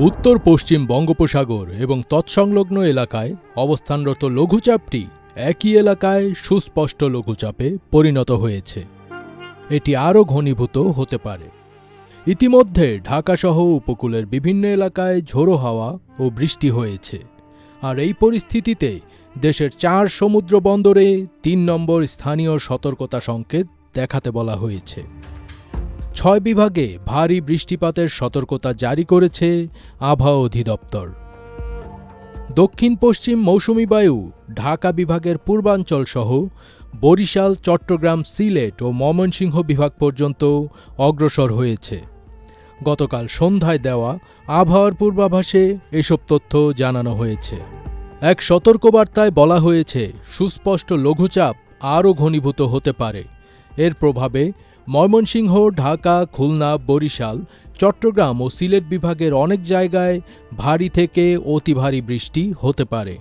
উত্তর পশ্চিম বঙ্গোপসাগর এবং তৎসংলগ্ন এলাকায় অবস্থানরত লঘুচাপটি একই এলাকায় সুস্পষ্ট লঘুচাপে পরিণত হয়েছে। এটি আরও ঘনীভূত হতে পারে। ইতিমধ্যে ঢাকাসহ উপকূলের বিভিন্ন এলাকায় ঝোড়ো হাওয়া ও বৃষ্টি হয়েছে। আর এই পরিস্থিতিতে দেশের চার সমুদ্র বন্দরে তিন নম্বর স্থানীয় সতর্কতা সংকেত দেখাতে বলা হয়েছে। ছয় বিভাগে ভারী বৃষ্টিপাতের সতর্কতা জারি করেছে আবহাওয়া অধিদপ্তর। দক্ষিণ পশ্চিম মৌসুমি বায়ু, ঢাকা বিভাগের পূর্বাঞ্চল সহ বরিশাল, চট্টগ্রাম, সিলেট ও ময়মনসিংহ বিভাগ পর্যন্ত অগ্রসর হয়েছে। গতকাল সন্ধ্যায় দেওয়া আবহাওয়ার পূর্বাভাসে এসব তথ্য জানানো হয়েছে। এক সতর্কবার্তায় বলা হয়েছে, সুস্পষ্ট লঘুচাপ আরও ঘনীভূত হতে পারে। এর প্রভাবে ময়মনসিংহ, ঢাকা, খুলনা, বরিশাল, চট্টগ্রাম ও সিলেট বিভাগের অনেক জায়গায় ভারী থেকে অতি ভারী বৃষ্টি হতে পারে।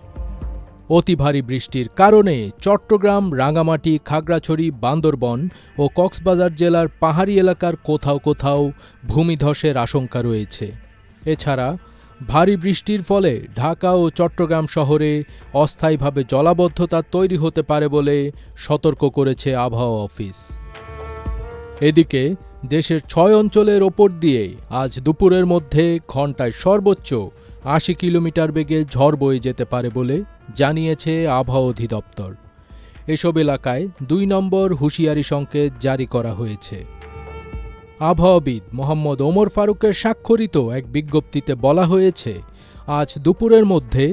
অতি ভারী বৃষ্টির কারণে চট্টগ্রাম রাঙামাটি খাগড়াছড়ি, বান্দরবন ও কক্সবাজার জেলার পাহাড়ি এলাকার কোথাও কোথাও ভূমিধসের আশঙ্কা রয়েছে। এছাড়া ভারী বৃষ্টির ফলে ঢাকা ও চট্টগ্রাম শহরে অস্থায়ীভাবে জলাবদ্ধতা তৈরি হতে পারে বলে সতর্ক করেছে আবহাওয়া অফিস। এদিকে দেশের ছয় অঞ্চলের ওপর দিয়ে আজ দুপুরের মধ্যে ঘন্টায় সর্বোচ্চ আশি কিলোমিটার বেগে ঝড় বয়ে যেতে পারে বলে জানিয়েছে আবহাওয়া অধিদপ্তর। এসব এলাকায় দুই নম্বর হুঁশিয়ারি সংকেত জারি করা হয়েছে। আবহাওয়াবিদ মোহাম্মদ ওমর ফারুকের স্বাক্ষরিত এক বিজ্ঞপ্তিতে বলা হয়েছে, আজ দুপুরের মধ্যে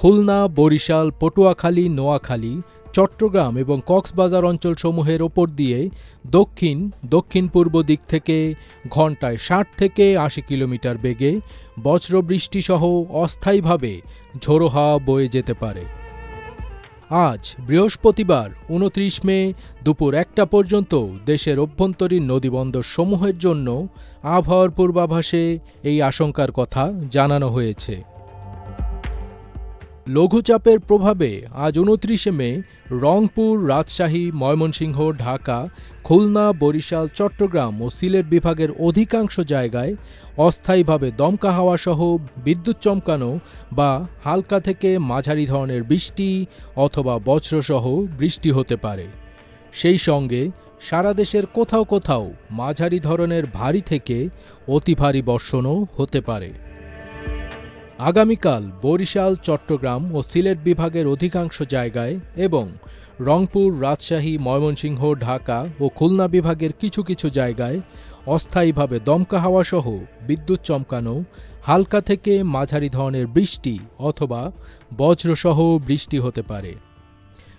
খুলনা, বরিশাল, পটুয়াখালী, নোয়াখালী, চট্টগ্রাম এবং কক্সবাজার অঞ্চলসমূহের ওপর দিয়ে দক্ষিণ দক্ষিণ পূর্ব দিক থেকে ঘন্টায় ষাট থেকে আশি কিলোমিটার বেগে বজ্রবৃষ্টিসহ অস্থায়ীভাবে ঝোড়ো হাওয়া বয়ে যেতে পারে। আজ বৃহস্পতিবার, উনত্রিশ মে, দুপুর একটা পর্যন্ত দেশের অভ্যন্তরীণ নদীবন্দর সমূহের জন্য আবহাওয়ার পূর্বাভাসে এই আশঙ্কার কথা জানানো হয়েছে। লঘুচাপের প্রভাবে আজ উনত্রিশে মে রংপুর, রাজশাহী, ময়মনসিংহ, ঢাকা, খুলনা, বরিশাল, চট্টগ্রাম ও সিলেট বিভাগের অধিকাংশ জায়গায় অস্থায়ীভাবে দমকা হাওয়া সহ বিদ্যুৎ চমকানো বা হালকা থেকে মাঝারি ধরনের বৃষ্টি অথবা বজ্রসহ বৃষ্টি হতে পারে। সেই সঙ্গে সারা দেশের কোথাও কোথাও মাঝারি ধরনের ভারী থেকে অতি ভারী বর্ষণও হতে পারে। আগামীকাল বরিশাল, চট্টগ্রাম ও সিলেট বিভাগের অধিকাংশ জায়গায় এবং রংপুর, রাজশাহী, ময়মনসিংহ, ঢাকা ও খুলনা বিভাগের কিছু কিছু জায়গায় অস্থায়ীভাবে দমকা হাওয়া সহ বিদ্যুৎ চমকানো, হালকা থেকে মাঝারি ধরনের বৃষ্টি অথবা বজ্রসহ বৃষ্টি হতে পারে।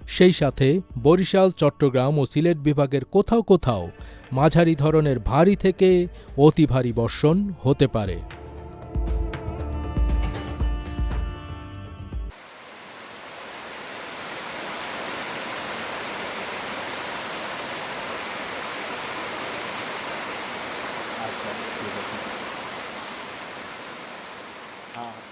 সেই সাথে বরিশাল, চট্টগ্রাম ও সিলেট বিভাগের কোথাও কোথাও মাঝারি ধরনের ভারী থেকে অতি ভারী বর্ষণ হতে পারে। 啊。